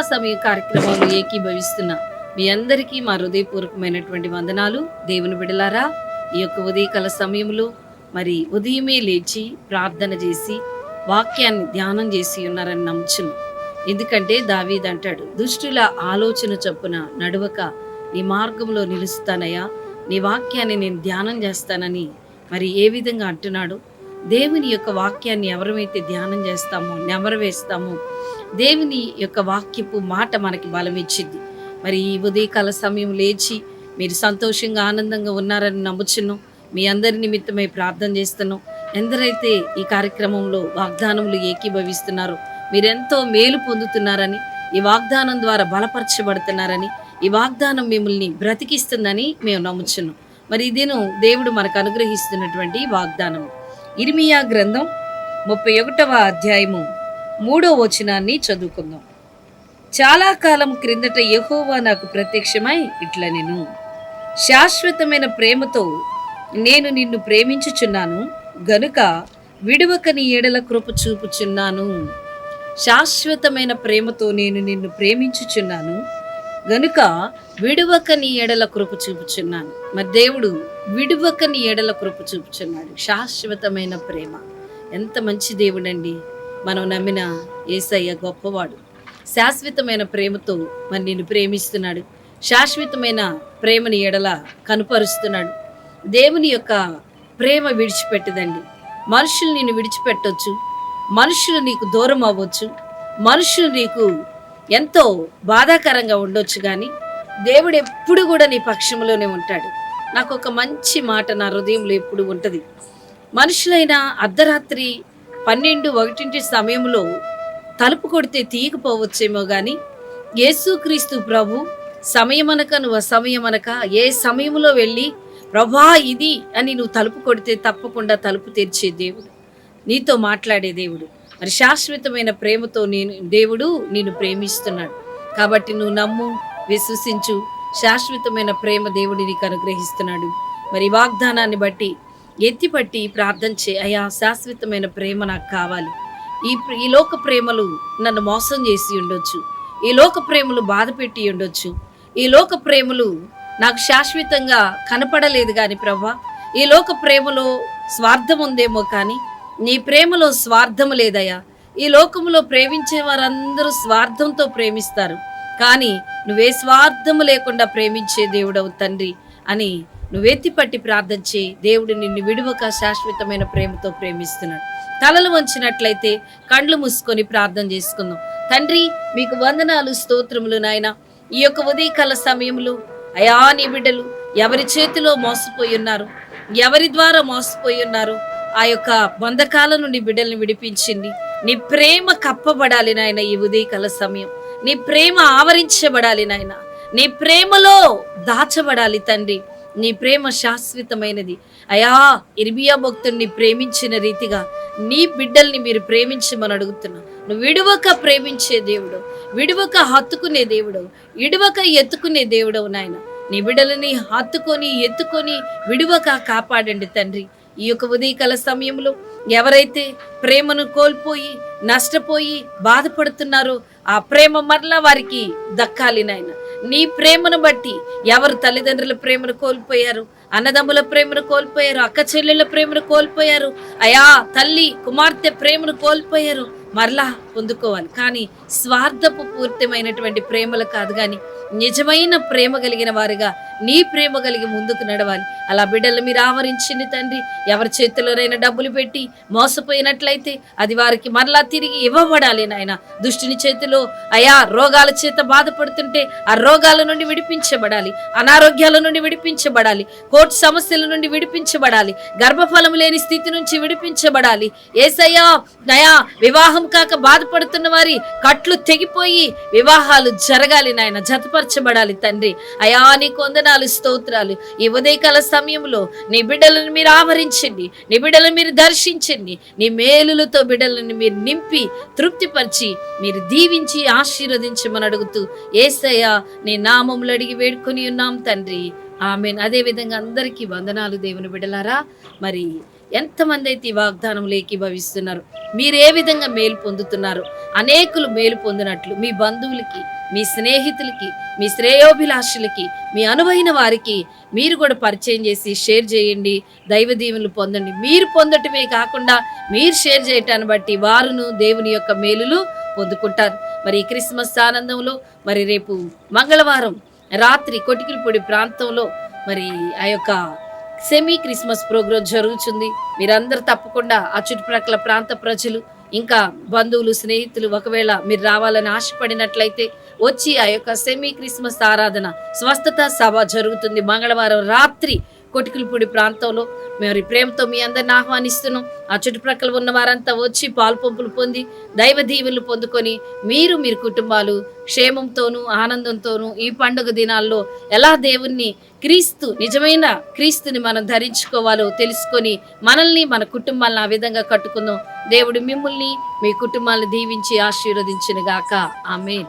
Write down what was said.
సమయ కార్యక్రమంలో ఏకీభవిస్తున్న మీ అందరికీ మా హృదయపూర్వకమైనటువంటి వందనాలు. దేవుని బిడలారా ఈ యొక్క ఉదయకాల సమయంలో మరి ఉదయమే లేచి ప్రార్థన చేసి వాక్యాన్ని ధ్యానం చేసి ఉన్నారని నమ్ముచును ఎందుకంటే దావీద్ అంటాడు దుష్టుల ఆలోచన చొప్పున నడువక నీ మార్గంలో నిలుస్తానయ్యా. నీ వాక్యాన్ని నేను ధ్యానం చేస్తానని మరి ఏ విధంగా అంటున్నాడు? దేవుని యొక్క వాక్యాన్ని ఎవరమైతే ధ్యానం చేస్తామో నెమరవేస్తామో దేవుని యొక్క వాక్యపు మాట మనకి బలం ఇచ్చింది మరి ఈ ఉదయకాల సమయం లేచి మీరు సంతోషంగా ఆనందంగా ఉన్నారని నమ్ముచున్నాం. మీ అందరి నిమిత్తమై ప్రార్థన చేస్తున్నాం. ఎందరైతే ఈ కార్యక్రమంలో వాగ్దానములు ఏకీభవిస్తున్నారో మీరెంతో మేలు పొందుతున్నారని ఈ వాగ్దానం ద్వారా బలపరచబడుతున్నారని ఈ వాగ్దానం మిమ్మల్ని బ్రతికిస్తుందని మేము నమ్ముచున్నాం. మరి ఇదేను దేవుడు మనకు అనుగ్రహిస్తున్నటువంటి వాగ్దానం ఇర్మియా గ్రంథం ముప్పై ఒకటవ అధ్యాయము మూడో వచనాన్ని చదువుకుందాం. చాలా కాలం క్రిందట యహోవా నాకు ప్రత్యక్షమై ఇట్లా నేను శాశ్వతమైన ప్రేమతో నేను నిన్ను ప్రేమించుచున్నాను గనుక విడువకని ఏడల ఎడల కృప చూపుచున్నాను. శాశ్వతమైన ప్రేమతో నేను నిన్ను ప్రేమించుచున్నాను గనుక విడువక నీ ఎడల కృప చూపుచున్నాను. మరి దేవుడు విడువక నీ ఎడల కృప చూపుచున్నాడు. శాశ్వతమైన ప్రేమ. ఎంత మంచి దేవుడండి. మనం నమ్మిన ఏసయ్య గొప్పవాడు. శాశ్వతమైన ప్రేమతో మరి నిన్ను ప్రేమిస్తున్నాడు. శాశ్వతమైన ప్రేమని ఎడల కనుపరుస్తున్నాడు. దేవుని యొక్క ప్రేమ విడిచిపెట్టదండి. మనుషులు నిన్ను విడిచిపెట్టవచ్చు మనుషులు నీకు దూరం అవ్వచ్చు. మనుషులు నీకు ఎంతో బాధాకరంగా ఉండొచ్చు కానీ దేవుడు ఎప్పుడు కూడా నీ పక్షంలోనే ఉంటాడు. నాకు ఒక మంచి మాట నా హృదయంలో ఎప్పుడు ఉంటుంది. మనుషులైన అర్ధరాత్రి పన్నెండు ఒకటింటి సమయంలో తలుపు కొడితే తీయకపోవచ్చేమో కానీ యేసుక్రీస్తు ప్రభు సమయమనక నువ్వు అసమయమనక ఏ సమయంలో వెళ్ళి ప్రభా ఇది అని నువ్వు తలుపు కొడితే తప్పకుండా తలుపు తెరిచే దేవుడు. నీతో మాట్లాడే దేవుడు. మరి శాశ్వతమైన ప్రేమతో నేను దేవుడు నిన్ను ప్రేమిస్తున్నాడు. కాబట్టి నువ్వు నమ్ము విశ్వసించు శాశ్వతమైన ప్రేమ దేవుడి నీకు అనుగ్రహిస్తున్నాడు. మరి వాగ్దానాన్ని బట్టి ఎత్తిపట్టి ప్రార్థన చే అయా శాశ్వతమైన ప్రేమ నాకు కావాలి. ఈ ఈ లోక ప్రేమలు నన్ను మోసం చేసి ఉండొచ్చు. ఈ లోక ప్రేమలు బాధ పెట్టి ఉండొచ్చు. ఈ లోక ప్రేమలు నాకు శాశ్వతంగా కనపడలేదు కానీ ప్రభా ఈ లోక ప్రేమలో స్వార్థం ఉందేమో కానీ నీ ప్రేమలో స్వార్థము లేదయ్యా. ఈ లోకములో ప్రేమించే వారందరూ స్వార్థంతో ప్రేమిస్తారు. కానీ నువ్వే స్వార్థము లేకుండా ప్రేమించే దేవుడవు తండ్రి అని నువ్వెత్తిపట్టి ప్రార్థన చేయి. దేవుడు నిన్ను విడువక శాశ్వతమైన ప్రేమతో ప్రేమిస్తున్నాడు. తలలు వంచినట్లయితే కండ్లు మూసుకొని ప్రార్థన చేసుకుందాం. తండ్రి మీకు వందనాలు స్తోత్రములు నాయన. ఈ యొక్క ఉదయకాల సమయంలో అయా నీ బిడ్డలు ఎవరి చేతిలో మోసపోయి ఉన్నారు? ఎవరి ద్వారా మోసపోయి ఉన్నారు? ఆ యొక్క బంధకాల నుండి బిడ్డల్ని విడిపించింది. నీ ప్రేమ కప్పబడాలి నాయన ఈ ఉదయకాల సమయం. నీ ప్రేమ ఆవరించబడాలి నాయన. నీ ప్రేమలో దాచబడాలి తండ్రి. నీ ప్రేమ శాశ్వతమైనది. అయా ఇర్బియా భక్తుడిని ప్రేమించిన రీతిగా నీ బిడ్డల్ని మీరు ప్రేమించమని అడుగుతున్నా. నువ్వు విడువక ప్రేమించే దేవుడు విడువక హత్తుకునే దేవుడు విడువక ఎత్తుకునే దేవుడవు నాయన. నీ బిడ్డలని హత్తుకొని ఎత్తుకొని విడువక కాపాడండి తండ్రి. ఈ యొక్క ఉదయకాల సమయంలో ఎవరైతే ప్రేమను కోల్పోయి నష్టపోయి బాధపడుతున్నారో ఆ ప్రేమ మరలా వారికి దక్కాలి నాయన. నీ ప్రేమను బట్టి ఎవరు తల్లిదండ్రుల ప్రేమను కోల్పోయారు అన్నదమ్ముల ప్రేమను కోల్పోయారు అక్క చెల్లెళ్ళ ప్రేమను కోల్పోయారు అయా తల్లి కుమార్తె ప్రేమను కోల్పోయారు మరలా పొందుకోవాలి. కానీ స్వార్థపు పూర్తిమైనటువంటి ప్రేమలు కాదు కానీ నిజమైన ప్రేమ కలిగిన వారుగా నీ ప్రేమ కలిగి ముందుకు నడవాలి. అలా బిడ్డలు మీరు ఆవరించింది తండ్రి. ఎవరి చేతిలోనైనా డబ్బులు పెట్టి మోసపోయినట్లయితే అది వారికి మరలా తిరిగి ఇవ్వబడాలి నాయన. దుష్టుని చేతిలో అయా రోగాల చేత బాధపడుతుంటే ఆ రోగాల నుండి విడిపించబడాలి. అనారోగ్యాల నుండి విడిపించబడాలి. కోర్టు సమస్యల నుండి విడిపించబడాలి. గర్భఫలం లేని స్థితి నుంచి విడిపించబడాలి. ఏసయ్యా నయా వివాహం కాక బాధపడుతున్న వారి కట్లు తెగిపోయి వివాహాలు జరగాలి నాయన జతపరచబడాలి తండ్రి. అయా నీ కొందనాలు స్తోత్రాలు. ఈ ఉదయకాల సమయంలో నీ బిడ్డలను మీరు ఆవరించండి నీ బిడ్డలను మీరు దర్శించండి నీ మేలులతో బిడ్డలను మీరు నింపి తృప్తిపరిచి మీరు దీవించి ఆశీర్వదించమని అడుగుతూ ఏసయ్యా నీ నామములు అడిగి వేడుకొని ఉన్నాం తండ్రి. ఆమెన్. అదే విధంగా అందరికీ వందనాలు దేవుని బిడలారా మరి ఎంతమంది అయితే ఈ వాగ్దానంలో ఏకీభవిస్తున్నారు మీరు ఏ విధంగా మేలు పొందుతున్నారు అనేకులు మేలు పొందినట్లు మీ బంధువులకి మీ స్నేహితులకి మీ శ్రేయోభిలాషులకి మీ అనువైన వారికి మీరు కూడా పరిచయం చేసి షేర్ చేయండి దైవ దీవులు పొందండి. మీరు పొందటమే కాకుండా మీరు షేర్ చేయటాన్ని బట్టి వారును దేవుని యొక్క మేలులు పొందుకుంటారు. మరి క్రిస్మస్ ఆనందంలో మరి రేపు మంగళవారం రాత్రి కొటికిలపొడి ప్రాంతంలో మరి ఆ యొక్క సెమీ క్రిస్మస్ ప్రోగ్రాం జరుగుతుంది. మీరందరూ తప్పకుండా ఆ చుట్టుప్రక్కల ప్రాంత ప్రజలు ఇంకా బంధువులు స్నేహితులు ఒకవేళ మీరు రావాలని ఆశపడినట్లయితే వచ్చి ఆ యొక్క సెమీ క్రిస్మస్ ఆరాధన స్వస్థత సభ జరుగుతుంది. మంగళవారం రాత్రి కొటికిలపూడి ప్రాంతంలో మరి ప్రేమతో మీ అందరిని ఆహ్వానిస్తున్నాం. ఆ చుట్టుప్రక్కల ఉన్న వారంతా వచ్చి పాల్పంపులు పొంది దైవ దీవులు పొందుకొని మీరు మీరు కుటుంబాలు క్షేమంతోనూ ఆనందంతోనూ ఈ పండుగ దినాల్లో ఎలా దేవుణ్ణి క్రీస్తు నిజమైన క్రీస్తుని మనం ధరించుకోవాలో తెలుసుకొని మనల్ని మన కుటుంబాలను ఆ విధంగా కట్టుకుందాం. దేవుడు మిమ్మల్ని మీ కుటుంబాలను దీవించి ఆశీర్వదించిన గాక. ఆమె